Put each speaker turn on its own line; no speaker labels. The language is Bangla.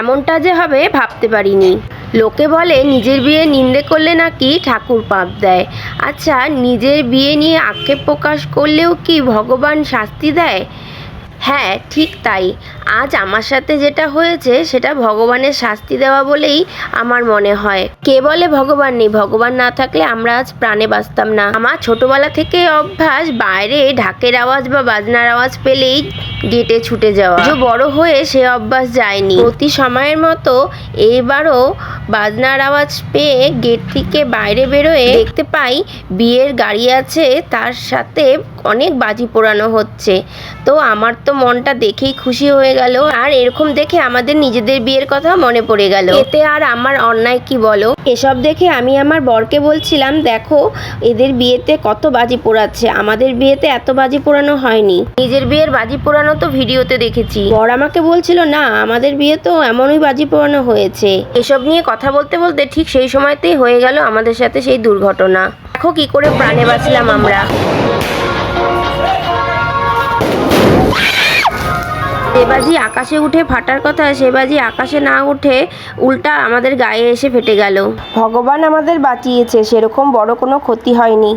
এমনটা যে হবে ভাবতে পারিনি। লোকে বলে, নিজের বিয়ে নিন্দে করলে নাকি ঠাকুর পাপ দেয়? আচ্ছা নিজের বিয়ে নিয়ে আক্ষেপ প্রকাশ করলেও কি ভগবান শাস্তি দেয়? হ্যাঁ ঠিক তাই। আজ আমার সাথে যেটা হয়েছে, সেটা ভগবানের শাস্তি দেওয়া বলেই আমার মনে হয়। কে বলে ভগবান নেই? ভগবান না থাকলে আমরা আজ প্রাণে বাঁচতাম না। আমার ছোটবেলা থেকে অভ্যাস, বাইরে ঢাকের আওয়াজ বা বাজনার আওয়াজ পেলেই গেটে ছুটে যাওয়া। যে বড় হয়ে সে অভ্যাস যায়নি। প্রতি সময়ের মতো এইবারও বাজনার আওয়াজ পেয়ে গেট থেকে বাইরে বেরোয় দেখতে পাই বিয়ের গাড়ি আছে, তার সাথে অনেক বাজি পোড়ানো হচ্ছে। তো আমার তো মনটা দেখেই খুশি হয়ে গেল। আর এরকম দেখে আমাদের নিজেদের বিয়ের কথা মনে পড়ে গেল। এতে আর আমার অন্যায় কি বলো? এসব দেখে আমি আমার বরকে বলছিলাম, দেখো, এদের বিয়েতে কত বাজি পোড়াচ্ছে। আমাদের বিয়েতে এত বাজি পোড়ানো হয়নি। নিজের বিয়ের বাজি পোড়ানো তো ভিডিওতে দেখেছি। বর আমাকে বলছিল না আমাদের বিয়ে তো এমনই বাজি পোড়ানো হয়েছে। এসব নিয়ে কথা বলতে বলতে ঠিক সেই সময়তেই হয়ে গেল আমাদের সাথে সেই দুর্ঘটনা। দেখো কি করে প্রাণে বাঁচলাম আমরা। যে বাজি আকাশে উঠে ফাটার কথা সে বাজি আকাশে না উঠে উল্টা আমাদের গায়ে এসে ফেটে গেল। ভগবান আমাদের বাঁচিয়েছে সেরকম বড় কোনো ক্ষতি হয়নি।